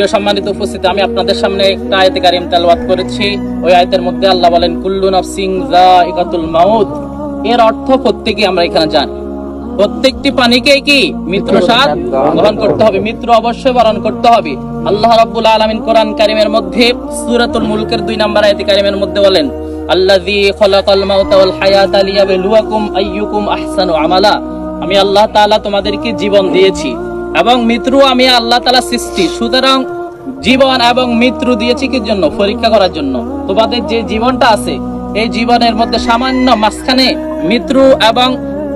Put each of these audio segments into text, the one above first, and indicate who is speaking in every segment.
Speaker 1: প্রিয় সম্মানিত উপস্থিতি আমি আপনাদের সামনে একটা আয়াতে কারিম তেলাওয়াত করেছি। ওই আয়াতের মধ্যে আল্লাহ বলেন কুল্লু নাফসিং যায়িকাতুল মাউত। এর অর্থ প্রত্যেকে আমরা এখানে জানি। প্রত্যেকটি পানিকে কি? মিত্র স্বাদ গ্রহণ করতে হবে। মিত্র অবশ্যই বরণ করতে হবে। আল্লাহ রাব্বুল আলামিন কোরআন কারিমের মধ্যে সূরাতুল মুলকের দুই নম্বর আয়াতে কারিমের মধ্যে বলেন আল্লাযী খলাকাল মাউতা ওয়াল হায়াতা লিয়াবলুয়াকুম আইয়ুকুম আহসানু আমালা। আমি আল্লাহ তাআলা তোমাদেরকে জীবন দিয়েছি। এবং মৃত্যু আমি আল্লাহ তালা সৃষ্টি। সুতরাং জীবন এবং মৃত্যু দিয়েছি কি জন্য? পরীক্ষা করার জন্য। তোমাদের যে জীবনটা আছে, এই জীবনের মধ্যে সামান্য মাঝখানে মৃত্যু এবং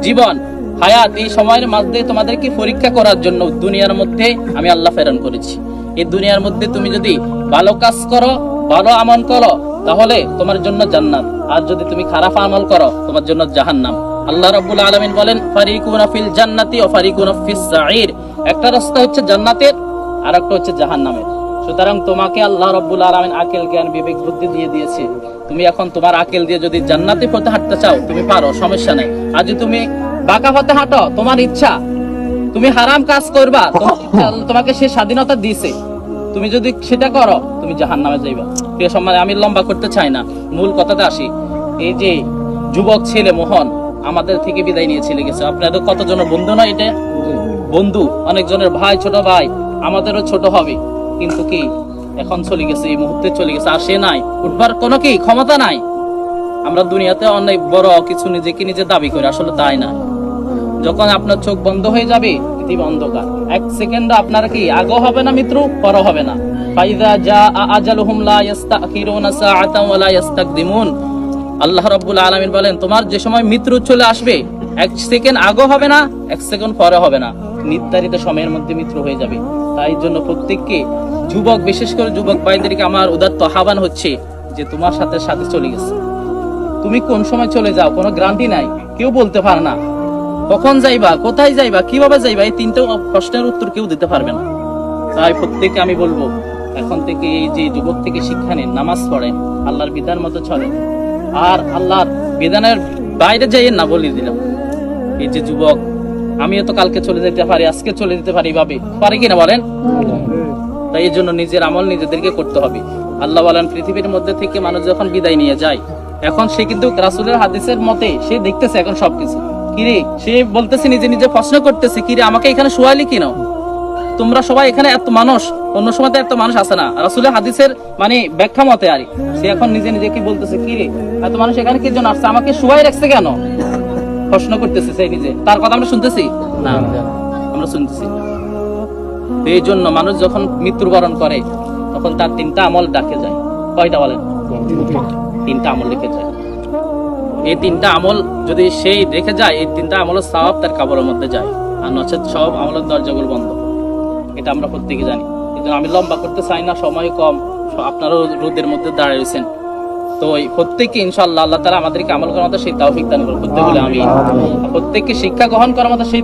Speaker 1: জীবন, হায়াত এই সময়ের মধ্যে তোমাদেরকে পরীক্ষা করার জন্য দুনিয়ার মধ্যে আমি আল্লাহ প্রেরণ করেছি। এই দুনিয়ার মধ্যে তুমি যদি ভালো কাজ করো, ভালো আমল করো, তাহলে তোমার জন্য জান্নাত। আর যদি তুমি খারাপ আমল করো, তোমার জন্য জাহান্নাম। আল্লাহ রাব্বুল আলামিন বলেন, ফারিকুনা ফিল জান্নাতি ও ফারিকুনা ফিস সাঈর। একটা রাস্তা হচ্ছে জান্নাতের আর একটা হচ্ছে জাহান্নামের। সুতরাং তোমাকে আল্লাহ রব্বুল আলমিন আকেল জ্ঞান, বিবেক, বুদ্ধি দিয়ে দিয়েছে। তুমি এখন তোমার আকেল দিয়ে যদি জান্নাতে পথে হাঁটতে চাও, তুমি পারো, সমস্যা নেই। যদি তুমি বাঁকা পথে হাঁটো, তোমার ইচ্ছা। তুমি হারাম কাজ করবা তোমাকে সে স্বাধীনতা দিয়েছে। তুমি যদি সেটা করো, তুমি জাহান নামে যাইবা। প্রিয় সম্মানে, আমি লম্বা করতে চাই না। মূল কথাতে আসি। এই যে যুবক ছেলে মোহন আমাদের থেকে বিদায় নিয়ে চলে গেছে আপনাদের কতজন বন্ধু নয় এটা? বন্ধু, অনেকজনের ভাই, ছোট ভাই, আমাদেরও ছোট হবে। কিন্তু কি, এখন চলে গেছে, এই মুহূর্তে চলে গেছে, আর সে নাই। উঠবার কোনো কি ক্ষমতা নাই। আমরা দুনিয়াতে অনেক বড় কিছু নিজেকে নিজে দাবি করি, আসলে তাই না? যখন আপনার চোখ বন্ধ হয়ে যাবে, পৃথিবী অন্ধকার। এক সেকেন্ড আপনার কি আগো হবে না, মিত্র? পর হবে না। ফাইদা যা আজালুহুম লা ইস্তাখিরুনা সাআতান ওয়া লা ইস্তাকদিমুন আল্লাহ রাব্বুল আলামিন বলেন, তোমার যে সময় মৃত্যু চলে আসবে এক সেকেন্ড আগো হবে না, এক সেকেন্ড পরে হবে না। নির্ধারিত সময়ের মধ্যে মৃত্যু হয়ে যাবে। তাই জন্য প্রত্যেককে যুবক, বিশেষ করে যুবক ভাইদেরকে আমার উদাত্ত আহ্বান হচ্ছে যে তোমার সাথে সাথে চলে গেছে। তুমি কোন সময় চলে যাও? কোনো গ্যারান্টি নাই। কেউ বলতে পারে না। কখন যাইবা? কোথায় যাইবা? কীভাবে যাইবা? এই তিনটে প্রশ্নের উত্তর কেউ দিতে পারবে না। তাই প্রত্যেককে আমি বলব, এখন থেকে এই যে যুবক থেকে শিক্ষা নিন, নামাজ পড়েন, আল্লাহর বিধান মতো চলেন। আর আল্লাহর বিধানের বাইরে যাইয়ে না বলে দিলাম। এই যে যুবক, আমিও তো কালকে চলে যেতে পারি, আজকে চলে যেতে পারি, ভাবে। পারি কিনা বলেন? তাই এই জন্য নিজের আমল নিজেদেরকে করতে হবে। আল্লাহ বলেন, পৃথিবীর মধ্যে থেকে মানুষ যখন বিদায় নিয়ে যায়, এখন সে কিন্তু রাসুলের হাদিসের মতে সে দেখতেছে এখন সবকিছু। কিরে, সে বলতেছে নিজে নিজে প্রশ্ন করতেছে, কিরে, আমাকে এখানে শোয়ালি কেন? তোমরা সবাই এখানে এত মানুষ, অন্য সময় তো এত মানুষ আসে না। রাসুলের হাদিসের মানে ব্যাখ্যা মতে আরি সে এখন নিজে নিজে কি বলতেছে, কিরে, এত মানুষ এখানে কি জন্য আসছে? আমাকে শোয়াই রাখছে কেন? প্রশ্ন করতেছে সে নিজে। তার কথা আমরা শুনতেছি? না, আমরা শুনতেছি। এই জন্য মানুষ যখন মৃত্যুবরণ করে, তখন তার তিনটা আমল ডাকে যায়। কয়টা বলেন? তিনটা আমল রেখে যায়। এই তিনটা আমল যদি সেই রেখে যায়, এই তিনটা আমল সব তার কাপড়ের মধ্যে যায়। আর নচেত সব আমলের দরজাগুলো বন্ধ। এটা আমরা প্রত্যেকে জানি। জন্য আমি লম্বা করতে চাই না, সময় কম। আপনারাও রোদের মধ্যে দাঁড়িয়ে রয়েছেন। তো প্রত্যেককে ইনশাল্লাহ আল্লাহ তালা আমাদেরকে আমল করার মতো সেই তাও দান করুন বলে আমি প্রত্যেককে শিক্ষা গ্রহণ করার মতো সেই